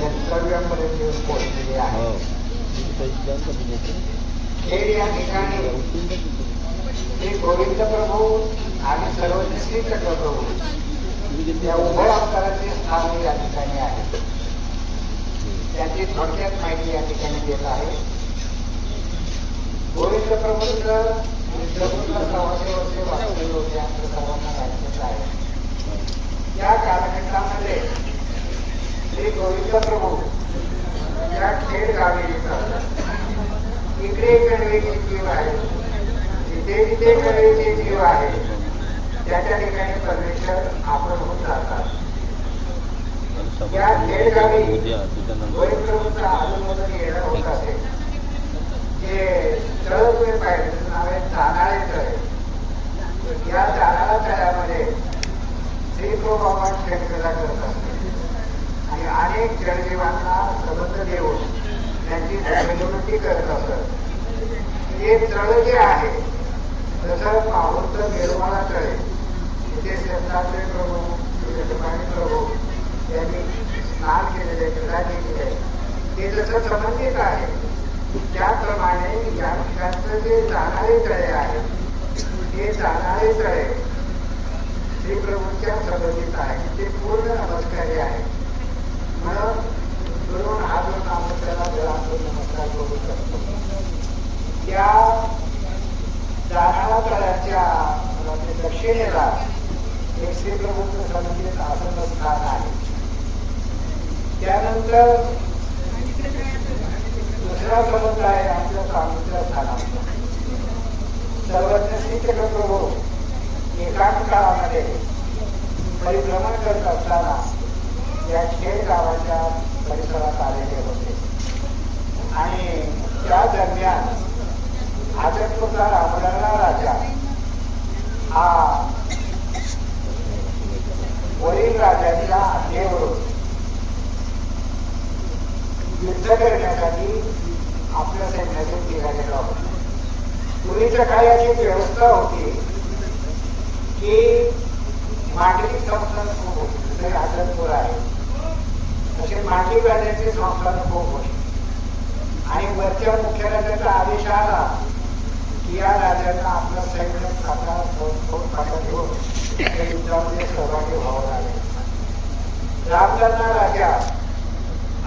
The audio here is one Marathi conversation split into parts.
गंतव्यापर्यंत येऊन पोहोचलेले आहे. हो. खेड या ठिकाणी श्री गोविंद प्रभू आणि सर्वज्ञ श्री चक्रप्रभू या उभय अवताराचे स्थान या ठिकाणी आहे. त्याची थोडक्यात माहिती या ठिकाणी देत आहे. गोविंद प्रभूंचं सव्वाशे वर्षे वास्तव्य होते आपल्या सर्वांना माहितीच आहे. या कालखंडामध्ये श्री गोविंद प्रभू या खेड गावी येतात इकडे कडवेचे जीव आहे जिथे कडवेचे जीव आहे त्या त्या ठिकाणी परमेश्वर आपण होत जातात. या खेडगावी गावी गोविंद गोविंदप्रभूंचा आजूबाजूला येणं होत असेल जे तळ तुम्ही पाहिजे नाव आहे तळे. या जाणाळा तळ्यामध्ये श्रीप्रभू भगवान खेळकला करत अनेक जलजीवांना समुद्र देऊन त्यांची मिरवणुकी करत असत. हे तळ जे आहे जसं माहूरच निर्मळा तळे तिथे शेतातले प्रभू यजमानी प्रभू यांनी स्नान केलेले क्रीडा केलेली आहे ते जसं संबंधित आहे त्याप्रमाणे या ठिकाणचं जे जाणारे तळे आहे ते जाणारे तळे श्री प्रभूंच्या संबंधित आहे. ते पूर्ण नमस्कारी आहे. म्हणून आपण त्याला वेळांतून नमस्कार करू शकतो त्या दक्षिणेला एक श्री आसन स्थान आहे. त्यानंतर दुसरा संबंध आहे आपल्या स्वामीच्या स्थानाचा सर्वज्ञ श्री चक्रप्रभू एकाच काळामध्ये परिभ्रमण करत असताना या खेड गावाच्या परिसरात आलेले होते. आणि त्या दरम्यान आजतपूरचा रामलला राजा हा वरील राजाच्या आज्ञेवरून युद्ध करण्यासाठी आपल्या सैन्यातून निघालेला होता. पूर्वीच्या काही अशी व्यवस्था होती की मांडली संस्थान खूप होते जसे आहे. अशी मांडी राजाचे संस्थान खूप होते आणि वरच्या मुख्य राजाचा आदेश आला की या राजांना आपलं सैन्य खाता दोन घेऊन त्या युद्धामध्ये सहभागी व्हावं लागेल. रामदाना राजा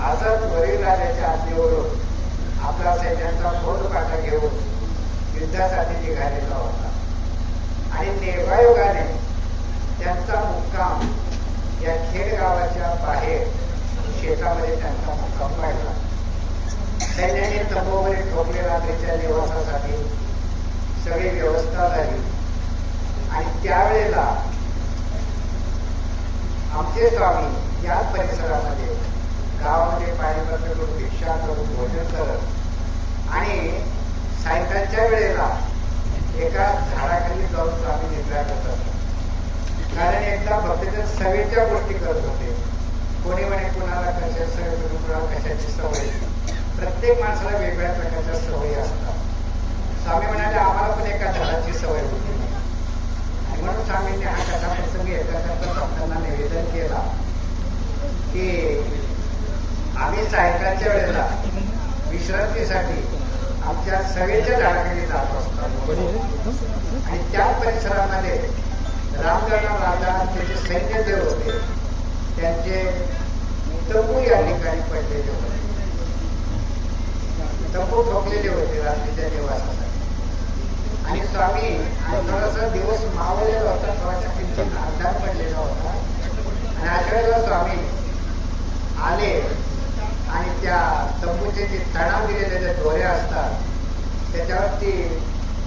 आझाद वरील राजाच्या आज्ञेवरून आपला सैन्याचा फोड काटा घेऊन युद्धासाठी निघालेला होता. आणि निर्वायोगाने त्यांचा मुक्काम या खेड गावाच्या बाहेर शेतामध्ये त्यांचा मुक्काम पाहिला सैन्याने तंबूवरील ठोकले रात्रीच्या निवासासाठी सगळी व्यवस्था झाली. आणि त्यावेळेला आमचे स्वामी या परिसरामध्ये गावामध्ये पाणी करून भिक्षा करून भोजन करत आणि सायंकाळच्या वेळेला एका झाडाखाली जाऊन स्वामी निद्रा करत कारण एकदा भक्तजन सवेच्या गोष्टी करत होते. कोणी म्हणे कुणाला कशा सवय कोणी कुणाला कशाची सवय? प्रत्येक माणसाला वेगवेगळ्या प्रकारच्या सवयी असतात. स्वामी म्हणाले आम्हाला पण एका झाडाची सवय होती. आणि म्हणून स्वामींनी हा कथा प्रसंग एकाकरता भक्तांना निवेदन केला की आम्ही सायंकाळच्या वेळेला विश्रांतीसाठी आमच्या सवेच्या झाडाकडे जात असतो. आणि त्या परिसरामध्ये रामगणा राजा त्याचे सैन्य देव होते. त्यांचे तंबू या ठिकाणी पडलेले होते. तंबू ठोकलेले होते रात्रीच्या देवासाठी आणि स्वामी थोडासा दिवस मावळलेला होता थोडासा किंचित आधार पडलेला होता. आणि अशा वेळेला स्वामी आले आणि त्या तंबूचे जे तणाव दिलेले जे दोरे असतात त्याच्यावरती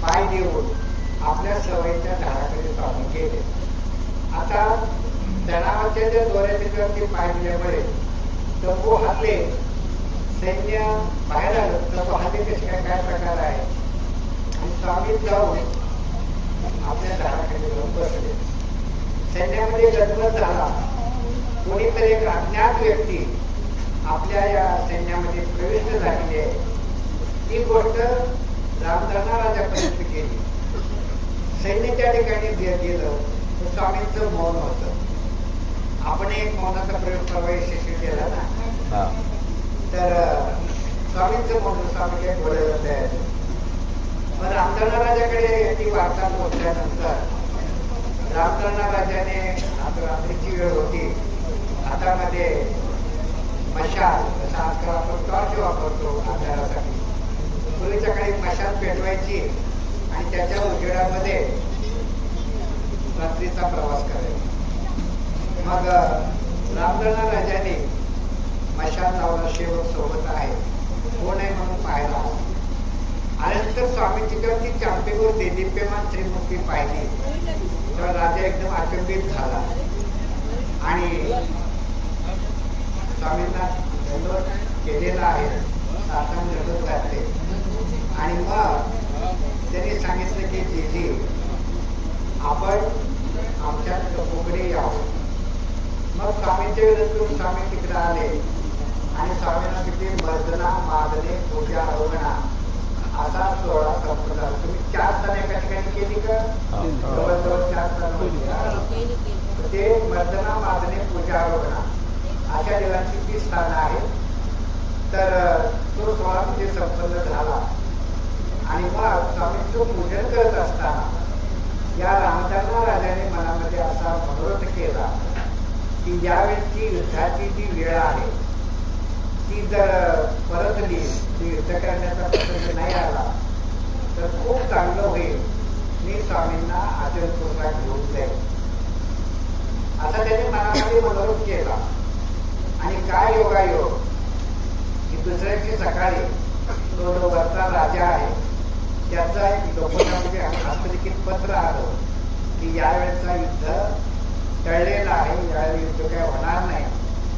पाय देऊन आपल्या सवयीच्या झाडाकडे स्वामी गेले. आता तणावाचे जे पाहिले बरे तंबू हातले. सैन्य बाहेर आलं. तंबू हाते कसे काय? काय प्रकार आहे? आणि स्वामी जाऊन आपल्या झाडाखाली जाऊन बसले. सैन्यामध्ये गजबज झाला. कोणीतरी एक अज्ञात व्यक्ती आपल्या या सैन्यामध्ये प्रविष्ट झालेली आहे. ती गोष्ट रामदाना राजापर्यंत गेली. सैन्य ठिकाणी गेलं. तर स्वामींचं मौन होतं. आपण एक मौनाचा प्रयोग परवा यशस्वी केला ना? तर स्वामींचं म्हणून स्वामी काही बोलायला तयार. मग रामचंद्र राजाकडे ती वार्ता पोहोचल्यानंतर रामचंद्र राजाने आता रात्रीची वेळ होती. हातामध्ये मशाल जसा आजकाल आपण टॉर्च वापरतो अंधारासाठी पूर्वीच्या काळी मशाल पेटवायची आणि त्याच्या उजेडामध्ये रात्रीचा प्रवास करायचा. मग रामगणा राजाने मशाल लावला शेवट सोबत आहे. कोण आहे म्हणून पाहायला आल्यानंतर स्वामी जेव्हा ती चांपेवर देदीप्यमान श्रीमूर्ती पाहिली. तेव्हा राजा एकदम अचंबित झाला. आणि स्वामींना दंडवत केलेला आहे. साधन दंडवत घातले आणि मग त्यांनी सांगितलं की जीजी आपण आमच्या कोकडे यावं मग स्वामींच्या विरुद्ध स्वामी तिकडे आले. आणि स्वामींना तिथे मर्दना मागणे पूजा रोगणा असा सोहळा संपला तुम्ही चार सण एका ठिकाणी केली का. जवळजवळ चार हा. ते मर्दना मागणे पूजा रोगणा अशा देवांची ती स्थानं आहेत. तर तो सोहळा म्हणजे संपन्न झाला. आणि मग स्वामींचं पूजन करत असताना या रामचंद्र राजाने मनामध्ये असा मनोरथ केला. की यावेळची युद्धाची जी वेळ आहे ती जर परतली ती युद्ध करण्याचा प्रसंग नाही आला तर खूप चांगलं होईल. मी स्वामींना अचलपूरला घेऊन जाईल असा त्याने मनामध्ये मनोरोग केला. आणि काय योगायोग? की दुसऱ्याची सकाळी तो जो वरचा राजा आहे त्याचा एक लोकांमध्ये हस्तलिखित पत्र आलं की यावेळेचा युद्ध टळलेला आहे यावेळी युद्ध काय होणार नाही.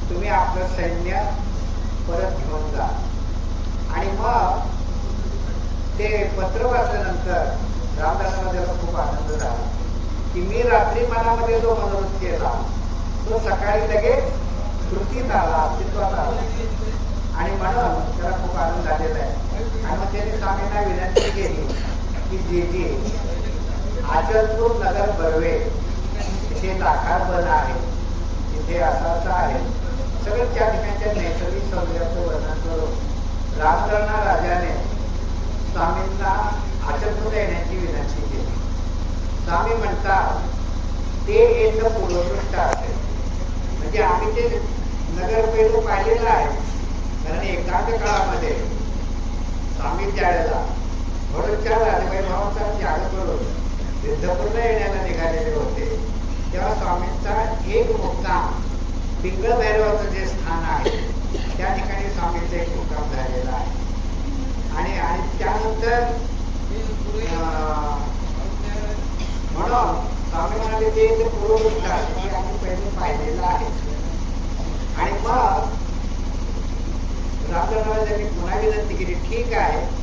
तुम्ही आपलं सैन्य परत घेऊन जा. आणि मग ते पत्र वाचल्यानंतर रामदासाला खूप आनंद झाला. की मी रात्री मनामध्ये जो मनोरथ केला तो सकाळी लगेच कृतीत आला अस्तित्वात आला. आणि म्हणून त्याला खूप आनंद झालेला आहे. आणि मग त्याने स्वामींना विनंती केली की जे जे आचलपूर नगर बर्वे तिथे लाखार बन आहे. तिथे असाच आहे. सगळं त्या ठिकाणच्या नैसर्गिक सौंदर्याचं वर्णन करून रामचरणा राजाने स्वामींना आचरपूर येण्याची विनंती केली. स्वामी म्हणतात ते एक पूर्वपृष्ठ असेल म्हणजे आम्ही ते नगर पहिलं पाहिलेलं आहे. कारण एकांत काळामध्ये स्वामी त्यावेळेला भरूचच्या राजवैभवाचा त्याग करून युद्धपूर्ण येण्याला निघालेले होते. एक मुक्काम. पिंगळ भैरवाचं जे स्थान आहे त्या ठिकाणी स्वामींचा एक मुक्काम झालेला आहे. आणि आणि त्यानंतर म्हणून स्वामी म्हणाले ते जे आहे. ते आम्ही पहिले पाहिलेलं आहे. आणि मग रामचंद्राजांनी पुन्हा विनंती केली ठीक आहे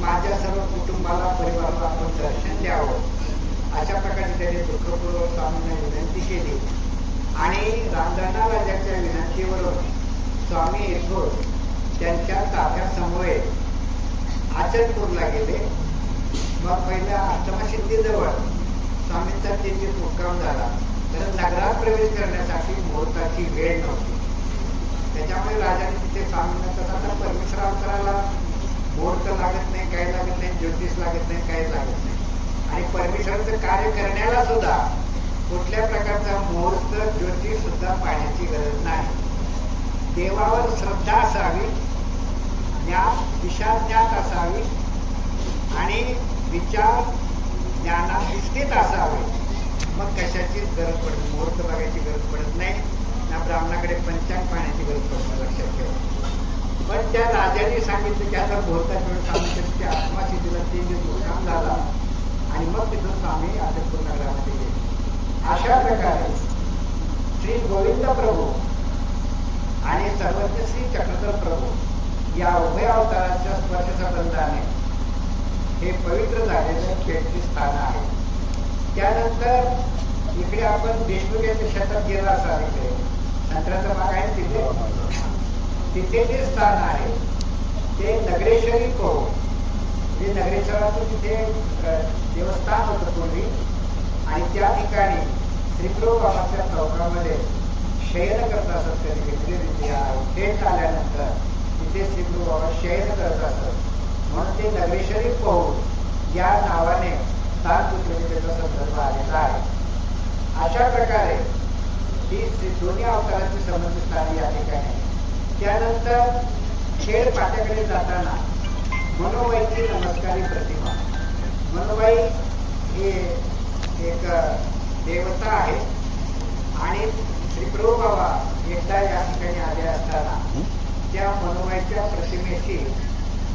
माझ्या सर्व कुटुंबाला परिवाराला आपण दर्शन द्यावं. अशा प्रकारे त्यांनी दुःखपूर्वक स्वामींना विनंती केली. आणि रामदाना राजाच्या विनंतीवरून स्वामी येथून त्यांच्या ताफ्यासमोर आचलपूरला गेले. मग पहिल्या अष्टमसिद्धीजवळ स्वामींचा तिथे मुक्काम झाला. तर नगरात प्रवेश करण्यासाठी मुहूर्ताची वेळ नव्हती. त्याच्यामुळे राजाने तिथे स्वामींना तसा तर परमेश्वराव करायला मुहूर्त लागत नाही काही लागत नाही ज्योतिष लागत नाही काही लागत नाही. आणि परमेश्वराचं कार्य करण्याला सुद्धा कुठल्या प्रकारचा मुहूर्त ज्योती सुद्धा पाहण्याची गरज नाही. देवावर श्रद्धा असावी ज्ञान दिशा ज्ञात असावी आणि विचार ज्ञानात निश्चित असावे. मग कशाचीच गरज पडत मुहूर्त बघायची गरज पडत नाही. ना ब्राह्मणाकडे पंचांग पाहण्याची गरज पडत लक्षात ठेवा. पण त्या राजाने सांगितलं की आता मुहूर्तात वेळ सांगितलं की आत्मा सिद्धीला तीन दिवस मुक्काम झाला. आणि मग तिथून स्वामी आदरपूर पूर्ण अशा प्रकारे श्री गोविंद प्रभू आणि सर्वज्ञ श्री चक्रधर प्रभू या उभय अवताराच्या स्पर्श संबंधाने हे पवित्र झालेलं खेळचे स्थान आहे. त्यानंतर इकडे आपण देशमुख यांच्या शेतात गेला असा इकडे. संत्र्याचा भाग आहे तिथे? तिथे जे स्थान आहे ते नगरेश्वरी को जे म्हणजे नगरेश्वराचं तिथे देवस्थान होतं पूर्वी. आणि त्या ठिकाणी श्रीप्रभू चौकामध्ये शयन करत असत कधी घेतले तिथे आल्यानंतर तिथे सिंधू बाबा शयन करत असत. म्हणून ते नगरेश्वरी पौर या नावाने सात संदर्भ आलेला आहे. अशा प्रकारे ही दोन्ही अवतारांची संबंधित स्थानी या ठिकाणी आहे. त्यानंतर खेळ पाट्याकडे जाताना मनोबाईची नमस्कारी प्रतिमा. मनोबाई हे एक देवता आहे. आणि श्री प्रभू बाबा एकदा या ठिकाणी आले असताना त्या मनोबाईच्या प्रतिमेशी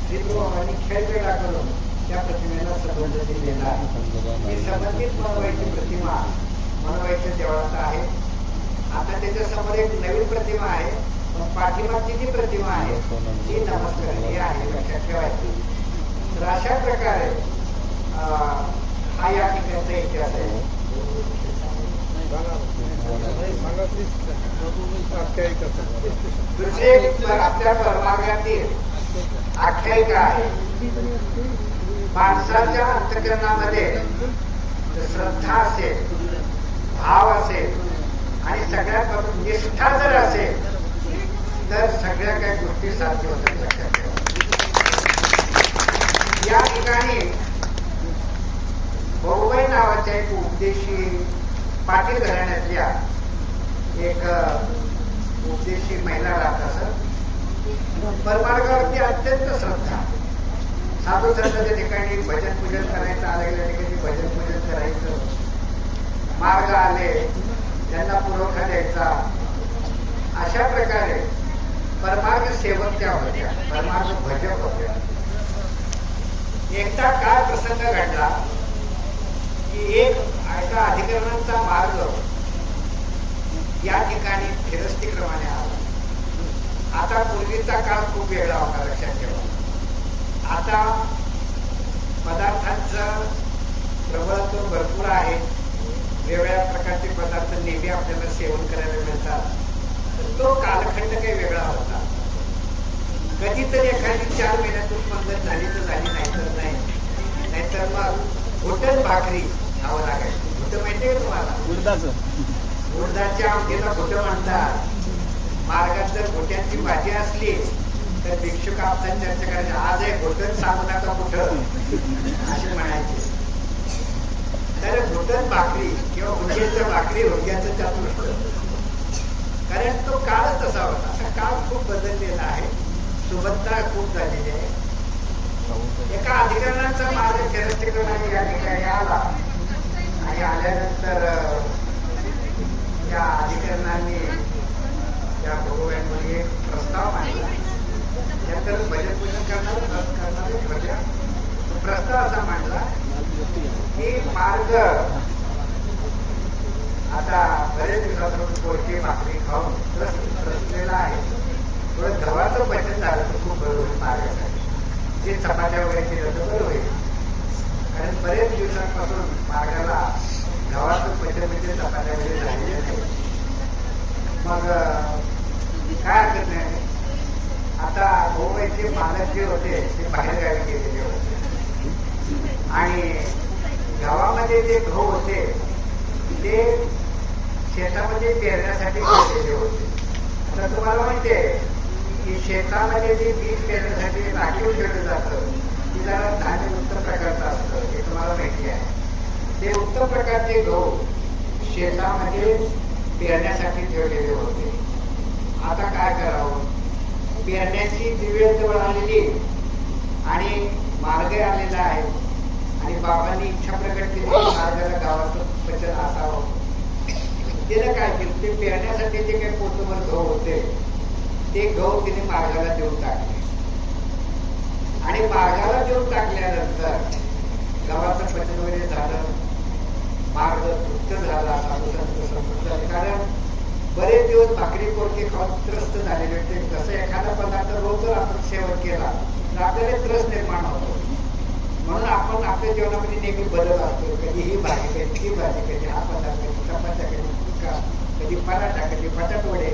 श्री प्रभू बाबांनी खेळवेगळा करून त्या प्रतिमेला संबंध दिलेला आहे. ही संबंधित मनोबाईची प्रतिमा मनोबाईच्या देवळात आहे. आता त्याच्यासमोर एक नवीन प्रतिमा आहे. पण पाठीमागची जी प्रतिमा आहे ती नमस्कारणी आहे. लक्षात ठेवायची. तर अशा प्रकारे अं, हा या ठिकाणचा इतिहास आहे दुसरी एक आपल्या परमार्गातील आख्यायिका आहे माणसाच्या अंतकरणामध्ये श्रद्धा असेल भाव असेल आणि सगळ्यात निष्ठा जर असेल तर सगळ्या काही गोष्टी साध्य होतात लक्षात ठेवा. या ठिकाणी साहेब उपदेशी पाटील घराण्यातल्या एक उपदेशी महिला राहत असत परमार्गावरती अत्यंत श्रद्धा. साधू संतांच्या ठिकाणी भजन पूजन करायचं आलेल्या ठिकाणी भजन पूजन करायचं. मार्ग आले त्यांना पुरवठा द्यायचा. अशा प्रकारे परमार्ग सेवक त्या होत्या परमार्ग भजक होत्या. एकदा काय प्रसंग घडला की एक एका अधिकरणांचा मार्ग या ठिकाणी फिरस्तीक्रमाने आला. आता पूर्वीचा काळ खूप वेगळा होता लक्षात ठेवा. आता पदार्थांचं प्रबळत्व भरपूर आहे. वेगवेगळ्या प्रकारचे पदार्थ नेहमी आपल्याला सेवन करायला मिळतात. तो कालखंड काही वेगळा होता. कधीतरी एखादी चार महिन्यातून पंगत झाली तर झाली नाही तर नाही. नाहीतर मग होटल भाकरी खावं लागायचं घोटं माहितीये तुम्हाला उडदाच उडदाच्या आमटीला घोटं म्हणतात. मार्गात जर घोट्यांची भाजी असली तर भिक्षुक आपण चर्चा करायची आज आहे घोटन सांगू नका कुठं? असे म्हणायचे. तर घोटन भाकरी किंवा हुंग्याच्या भाकरी हुंग्याचं चतुष्ट. कारण तो काळच असा होता. असा काळ खूप बदललेला आहे. सुबत्ता खूप झालेली आहे. एका अधिकरणाचा मार्ग चरित्रीकरणाने या ठिकाणी आला? आल्यानंतर या अधिकरणांनी या भोगव्यांमध्ये एक प्रस्ताव मांडला. त्यानंतर भजन पूजन करणार करणारे भजन. प्रस्ताव असा मांडला की मार्ग. आता बरेच दिवसापासून पोरके भाकरी खाऊन त्रस्त त्रसलेला आहे. थोडं गव्हाचं भजन झालं तर खूप बरं होईल मार्गासाठी. जे चपात्या वगैरे केलं तर बरं होईल. कारण बरेच दिवसांपासून मार्गाला गव्हाचं भजन मग काय हरकत नाही. आता गोव्याचे मालक जे होते ते बाहेर गावी गेलेले होते. आणि गावामध्ये जे गहू होते ते शेतामध्ये पेरण्यासाठी ठेवलेले होते. तर तुम्हाला माहिती आहे की शेतामध्ये जे पीक पेरण्यासाठी राखीव ठेवलं जातं ती जरा धान्य उत्तम प्रकारचं असतं हे तुम्हाला माहिती आहे. ते उत्तम प्रकारचे गहू शेतामध्ये पेरण्यासाठी ठेवलेले होते. आता काय करावं? पेरण्याची जी जवळ आलेली आणि मार्ग आलेला आहे. आणि बाबांनी इच्छा प्रकट केली मार्गाला गावाचं वचन असावं. तिने काय केलं? ते पेरण्यासाठी जे काही पोतभर गहू होते ते गहू तिने मार्गाला देऊन टाकले. आणि मार्गाला देऊन टाकल्यानंतर गावाचं पचन वगैरे झालं. मार्ग तृप्त झाला साधू झाले. कारण बरेच दिवस भाकरी पोरके खाऊन त्रस्त झालेले होते. जसं एखादा पदार्थ रोज जर आपण सेवन केला तर आपल्याला त्रस्त निर्माण होतो. म्हणून आपण आपल्या जेवणामध्ये नेहमी बदल असतो. कधी ही भाजी कधी ती भाजी कधी हा पदार्थ कधी चपात्या कधी फुलका कधी पराठा कधी बटाटवडे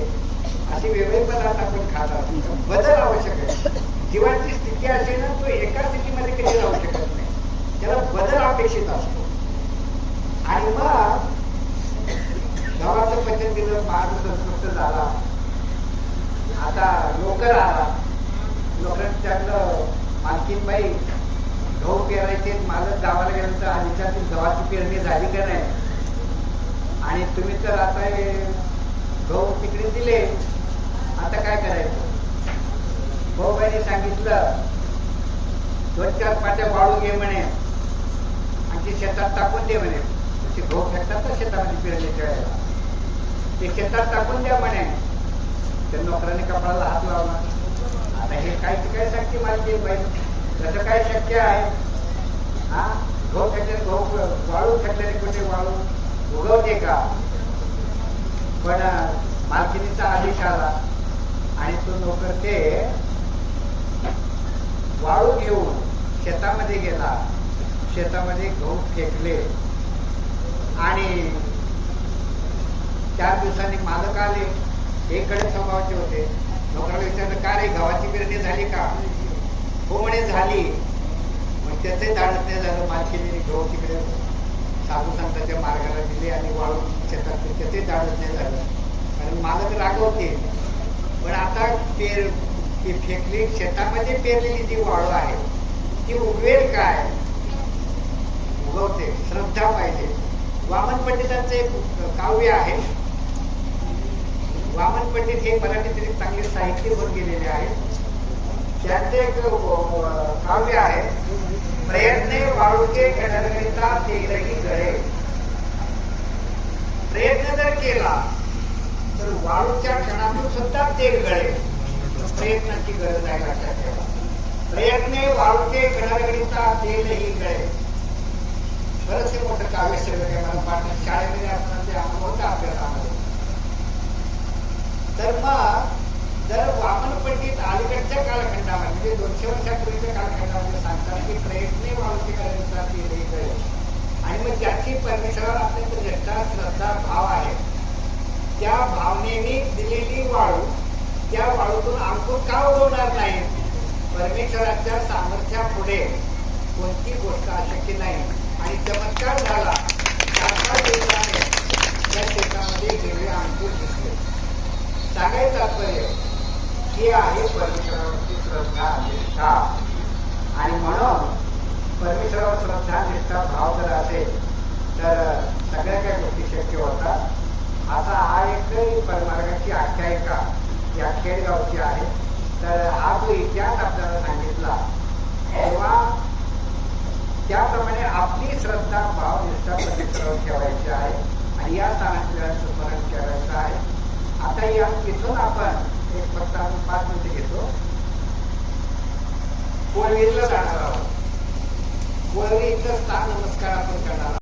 असे वेगळे पदार्थ आपण खात असतो. बदल आवश्यक आहे. जीवाची स्थिती असेल ना तो एका स्थितीमध्ये कधी राहू शकत नाही. त्याला बदल अपेक्षित असतो. आणि मग गावाचं पचन दिलं पाच संतुष्ट झाला. आता लवकर आला लोकांनी मालकीन बाई. गहू पेरायचे मालक गावाला गेल्यानंतर आधीच्या ती गव्हाची पेरणी झाली का नाही? आणि तुम्ही तर आता हे गहू तिकडे दिले. आता काय करायचं? भाऊबाईने सांगितलं दोन चार पाट्या वाळू घे म्हणे. आणि ते शेतात टाकून दे म्हणे. ते गहू फेकतात ना शेतामध्ये पेरण्याच्या खेळायला ते शेतात टाकून द्या म्हणे. त्या नोकराने कपाळाला हात लावला. आता हे काय ते काय सांगते माझी बाई? तसं काय शक्य आहे? हा? गहू फेकले गहू वाळू फेकल्याने कुठे वाळू? उगवते का? पण मालकिनीचा आदेश आला. आणि तो नोकर ते वाळू घेऊन शेतामध्ये गेला. शेतामध्ये गहू फेकले. आणि चार दिवसांनी मालक आले. एककडे स्वभावाचे होते. नोकराला विचारलं का रे गव्हाची पेरणी झाली का? हो म्हणे झाली. मग त्याचे धाडत नाही झालं. मालकीने गहू तिकडे साधू संतांच्या मार्गाला दिले आणि वाळू शेतात त्याचे धाडत नाही झालं. कारण मालक रागवते. पण आता पेर ती फेकली शेतामध्ये पेरलेली जी वाळू आहे ती उगवेल काय? उगवते. श्रद्धा पाहिजे. वामन पंडितांचं एक काव्य आहे. वामन पंडित हे मराठीतील चांगले साहित्य होत गेलेले आहेत. त्यांचे एक काव्य आहे प्रयत्ने वाळूचे घडगडीता तेलही गळे. प्रयत्न जर केला तर वाळूच्या क्षणातून सुद्धा तेल गळे. प्रयत्नाची गरज आहे लक्षात ठेवा. प्रयत्ने वाळूचे घडगडीता तेलही गळे. खरंच हे मोठं काव्य शिल्लक आहे मला पाठ शाळेमध्ये असताना ते अनुभव होता अभ्यासामध्ये तर मग जर वामन पंडित अलीकडच्या कालखंडामध्ये म्हणजे दोनशे वर्षापूर्वीच्या कालखंडामध्ये सांगतात की प्रयत्ने वाळूचे करायचा आणि मग ज्याची परमेश्वरावर अत्यंत निष्ठा श्रद्धा भाव आहे त्या भावनेने दिलेली वाळू त्या वाळूतून अंकुर का उगवणार नाही? परमेश्वराच्या सामर्थ्यापुढे कोणती गोष्ट अशक्य नाही. आणि चमत्कार झाला. चार पाच त्या शेतामध्ये हिरवे अंकुर दिसले सांगायचं तात्पर्य ही आहे परमेश्वरावरची श्रद्धा निष्ठा. आणि म्हणून परमेश्वरावर श्रद्धा निष्ठा भाव जर असेल तर सगळ्या काही गोष्टी शक्य होतात. आता हा एक परमार्गाची आख्यायिका या खेडगावची आहे. तर हा जो इतिहास आपल्याला सांगितला त्याप्रमाणे आपली श्रद्धा भाव निष्ठा परमेश्वरावर ठेवायची आहे आणि या स्थानाचं स्मरण करायचं आहे. आता या तिथून आपण एक फक्त आपण पाच मिनिटे घेतो. कोळवीतलं जाणार आहोत. कोळवी इथलं स्थान नमस्कार आपण करणार